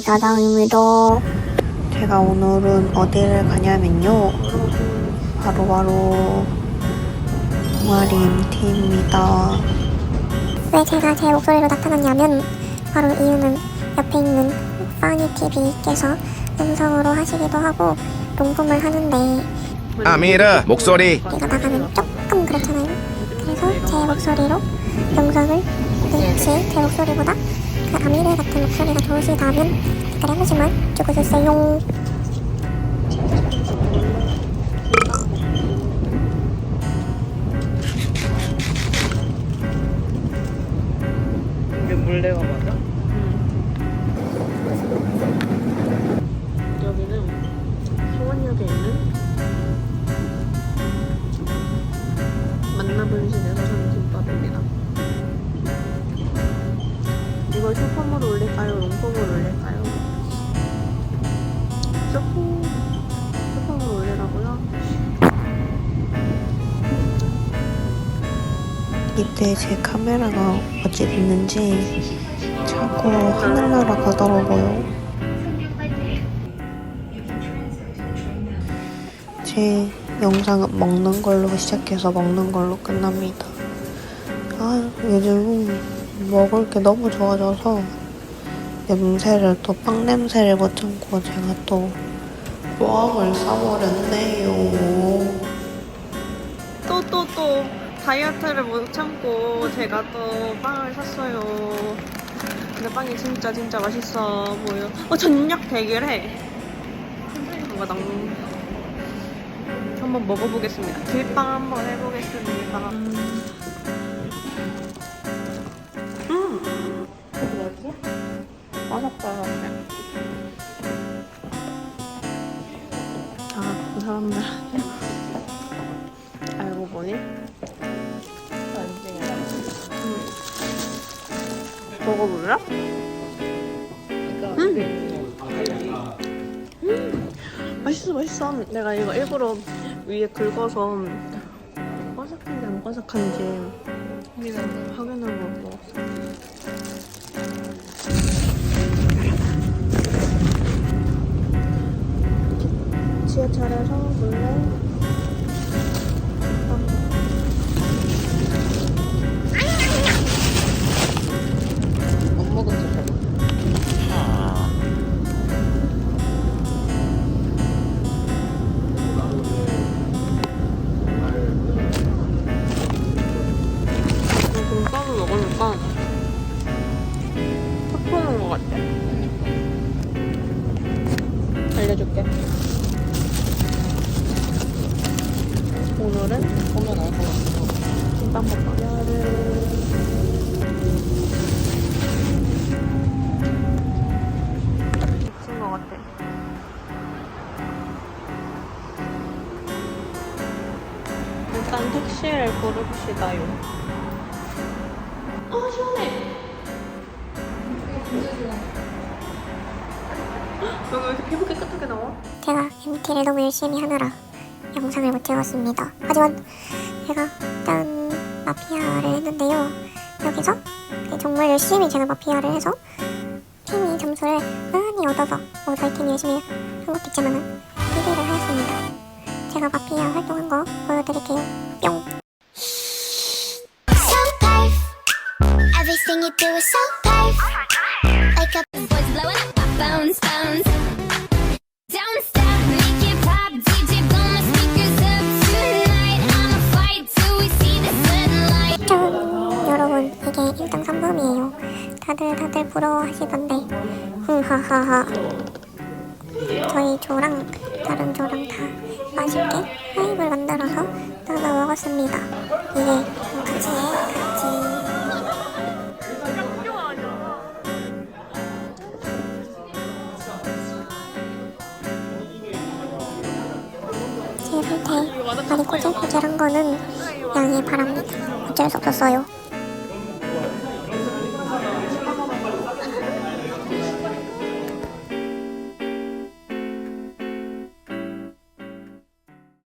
짜장입니다. 제가 오늘은 어디를 가냐면요. 바로 바로 동아리 MT입니다. 왜 제가 제 목소리로 나타났냐면 바로 이유는 옆에 있는 파니TV께서 음성으로 하시기도 하고 녹음을 하는데 아미르 목소리 이거 나가면 조금 그렇잖아요. 그래서 제 목소리로 영상을 혹시 제 목소리보다 그 아미르 같은 목소리가 좋으시다면 댓글 한 번씩만 적어주세요. 이게 물레가 맞아? 여기는 수원역에 있는 만나분실에 쇼폼, 쇼폼으로 올리라고요? 이때 제 카메라가 어찌 됐는지 자꾸 하늘나라 가더라고요. 제 영상은 먹는 걸로 시작해서 먹는 걸로 끝납니다. 아, 요즘 먹을 게 너무 좋아져서 냄새를 또 빵 냄새를 못 참고 제가 또 꽝을 싸버렸네요. 또 또 또 다이어트를 못 참고 제가 또 빵을 샀어요. 근데 빵이 진짜 진짜 맛있어 보여. 어 전력 대결해. 뭔가 낭 한번 먹어보겠습니다. 길빵 한번 해보겠습니다. 음. 음. 바삭바삭해. 아, 그 사람들. 알고 보니 먹어볼래? 음. 맛있어 맛있어 내가 이거 일부러 위에 긁어서 바삭한지 안 바삭한지 지하철에서 몰래 탁 트는 것 같아. 알려줄게. 일단 택시를 고릅시다요. 아 시원해. 여기 왜 이렇게 피부 깨끗하게 나와? 제가 MT를 너무 열심히 하느라 영상을 못 찍었습니다. 하지만 제가 짠 마피아를 했는데요. 여기서 정말 열심히 제가 마피아를 해서 팀이 점수를 많이 얻어서 뭐 저희 팀이 열심히 한 것도 있지만은 1위를 하였습니다. 제가 마피아 활동한 거 보여드릴게요. 뿅! so perf. Everything you do is so perf. Like a boys blowing up, bounce, bounce. Don't stop, make it pop. DJ blow my speakers up tonight. I'ma fight till we see the sunlight. 짠! 여러분 이게 1등 3금이에요. 다들 다들 부러워하시던데 흥하하하 저희 조랑 다른 조랑 다 맛있게 하입을 만들어서 나눠 먹었습니다. 이게 같이 같이 제 상태 많이 꼬질꼬질한 거는 양해 바랍니다. 어쩔 수 없었어요.